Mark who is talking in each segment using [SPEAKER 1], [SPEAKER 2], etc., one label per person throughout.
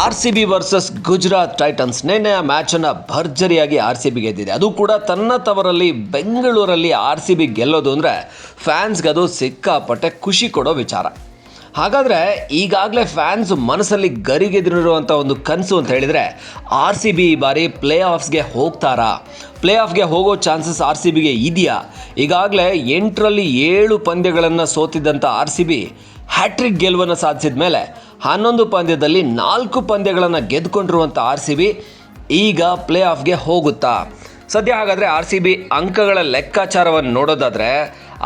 [SPEAKER 1] R C B versus Gujarat Titans ಆ ಮ್ಯಾಚನ್ನು ಭರ್ಜರಿಯಾಗಿ ಆರ್ ಸಿ ಬಿ ಗೆದ್ದಿದೆ. ಅದು ಕೂಡ ತನ್ನ ತವರಲ್ಲಿ ಬೆಂಗಳೂರಲ್ಲಿ ಆರ್ ಸಿ ಬಿ ಗೆಲ್ಲೋದು ಅಂದರೆ ಫ್ಯಾನ್ಸ್ಗೆ ಅದು ಸಿಕ್ಕಾಪಟ್ಟೆ ಖುಷಿ ಕೊಡೋ ವಿಚಾರ. ಹಾಗಾದರೆ ಈಗಾಗಲೇ ಫ್ಯಾನ್ಸ್ ಮನಸ್ಸಲ್ಲಿ ಗರಿಗೆದಿರುವಂಥ ಒಂದು ಕನಸು ಅಂತ ಹೇಳಿದರೆ ಆರ್ ಸಿ ಬಿ ಈ ಬಾರಿ ಪ್ಲೇ ಆಫ್ಸ್ಗೆ ಹೋಗ್ತಾರಾ? ಪ್ಲೇ ಆಫ್ಗೆ ಹೋಗೋ ಚಾನ್ಸಸ್ ಆರ್ ಸಿ ಬಿಗೆ ಇದೆಯಾ? ಈಗಾಗಲೇ ಎಂಟರಲ್ಲಿ ಏಳು ಪಂದ್ಯಗಳನ್ನು ಸೋತಿದ್ದಂಥ ಆರ್ ಸಿ ಬಿ ಹ್ಯಾಟ್ರಿಕ್ ಗೆಲುವನ್ನು ಸಾಧಿಸಿದ ಮೇಲೆ ಹನ್ನೊಂದು ಪಂದ್ಯದಲ್ಲಿ ನಾಲ್ಕು ಪಂದ್ಯಗಳನ್ನು ಗೆದ್ದುಕೊಂಡಿರುವಂಥ ಆರ್ ಸಿ ಬಿ ಈಗ ಪ್ಲೇ ಆಫ್ಗೆ ಹೋಗುತ್ತಾ? ಸದ್ಯ ಹಾಗಾದರೆ ಆರ್ ಸಿ ಬಿ ಅಂಕಗಳ ಲೆಕ್ಕಾಚಾರವನ್ನು ನೋಡೋದಾದರೆ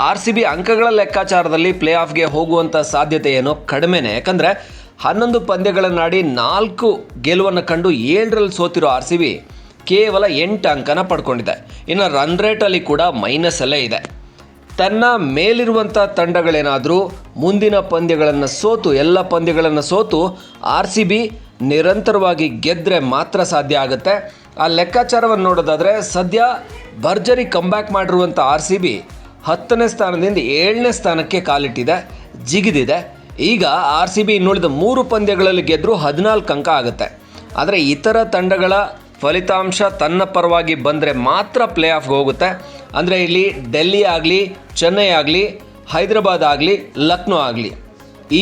[SPEAKER 1] ಆರ್ ಸಿ ಬಿ ಅಂಕಗಳ ಲೆಕ್ಕಾಚಾರದಲ್ಲಿ ಪ್ಲೇ ಆಫ್ಗೆ ಹೋಗುವಂಥ ಸಾಧ್ಯತೆ ಏನೋ ಕಡಿಮೆನೇ. ಯಾಕಂದರೆ ಹನ್ನೊಂದು ಪಂದ್ಯಗಳನ್ನಾಡಿ ನಾಲ್ಕು ಗೆಲುವನ್ನು ಕಂಡು ಏಳರಲ್ಲಿ ಸೋತಿರೋ ಆರ್ ಸಿ ಬಿ ಕೇವಲ ಎಂಟು ಅಂಕನ ಪಡ್ಕೊಂಡಿದೆ. ಇನ್ನು ರನ್ ರೇಟಲ್ಲಿ ಕೂಡ ಮೈನಸ್ ಅಲ್ಲೇ ಇದೆ. ತನ್ನ ಮೇಲಿರುವಂಥ ತಂಡಗಳೇನಾದರೂ ಮುಂದಿನ ಪಂದ್ಯಗಳನ್ನು ಸೋತು, ಎಲ್ಲ ಪಂದ್ಯಗಳನ್ನು ಸೋತು ಆರ್ ಸಿ ಬಿ ನಿರಂತರವಾಗಿ ಗೆದ್ದರೆ ಮಾತ್ರ ಸಾಧ್ಯ ಆಗುತ್ತೆ. ಆ ಲೆಕ್ಕಾಚಾರವನ್ನು ನೋಡೋದಾದರೆ ಸದ್ಯ ಭರ್ಜರಿ ಕಂಬ್ಯಾಕ್ ಮಾಡಿರುವಂಥ ಆರ್ ಸಿ ಬಿ ಹತ್ತನೇ ಸ್ಥಾನದಿಂದ ಏಳನೇ ಸ್ಥಾನಕ್ಕೆ ಕಾಲಿಟ್ಟಿದೆ, ಜಿಗಿದಿದೆ. ಈಗ ಆರ್ ಸಿ ಬಿ ಇನ್ನುಳಿದ ಮೂರು ಪಂದ್ಯಗಳಲ್ಲಿ ಗೆದ್ದರೂ ಹದಿನಾಲ್ಕು ಅಂಕ ಆಗುತ್ತೆ. ಆದರೆ ಇತರ ತಂಡಗಳ ಫಲಿತಾಂಶ ತನ್ನ ಪರವಾಗಿ ಬಂದರೆ ಮಾತ್ರ ಪ್ಲೇ ಆಫ್ಗೆ ಹೋಗುತ್ತೆ. ಅಂದರೆ ಇಲ್ಲಿ ಡೆಲ್ಲಿ ಆಗಲಿ, ಚೆನ್ನೈ ಆಗಲಿ, ಹೈದರಾಬಾದ್ ಆಗಲಿ, ಲಕ್ನೋ ಆಗಲಿ.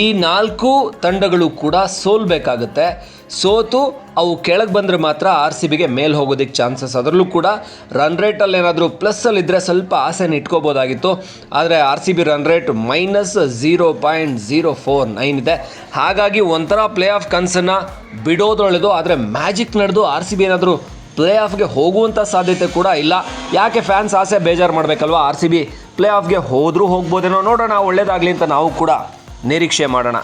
[SPEAKER 1] ಈ ನಾಲ್ಕು ತಂಡಗಳು ಕೂಡ ಸೋಲ್ಬೇಕಾಗುತ್ತೆ. ಸೋತು ಅವು ಕೆಳಗೆ ಬಂದರೆ ಮಾತ್ರ ಆರ್ ಸಿ ಬಿಗೆ ಮೇಲೆ ಹೋಗೋದಕ್ಕೆ ಚಾನ್ಸಸ್. ಅದರಲ್ಲೂ ಕೂಡ ರನ್ ರೇಟಲ್ಲಿ ಏನಾದರೂ ಪ್ಲಸ್ಸಲ್ಲಿದ್ದರೆ ಸ್ವಲ್ಪ ಆಸೆನ ಇಟ್ಕೋಬೋದಾಗಿತ್ತು. ಆದರೆ R C B run rate minus zero point zero four nine ಇದೆ. ಹಾಗಾಗಿ ಒಂಥರ ಪ್ಲೇ ಆಫ್ ಕನ್ಸನ್ನು ಬಿಡೋದ್ರೊಳದು ಆದರೆ ಮ್ಯಾಜಿಕ್ ನಡೆದು ಆರ್ ಸಿ ಬಿ ಏನಾದರೂ ಪ್ಲೇ ಆಫ್ಗೆ ಹೋಗುವಂಥ ಸಾಧ್ಯತೆ ಕೂಡ ಇಲ್ಲ. ಯಾಕೆ ಫ್ಯಾನ್ಸ್ ಆಸೆ ಬೇಜಾರು ಮಾಡಬೇಕಲ್ವಾ ಆರ್ ಸಿ ಬಿ? ಪ್ಲೇ ಆಫ್ಗೆ ಹೋದರೂ ಹೋಗ್ಬೋದೇನೋ ನೋಡೋಣ, ಒಳ್ಳೇದಾಗಲಿ ಅಂತ ನಾವು ಕೂಡ ನಿರೀಕ್ಷೆ ಮಾಡೋಣ.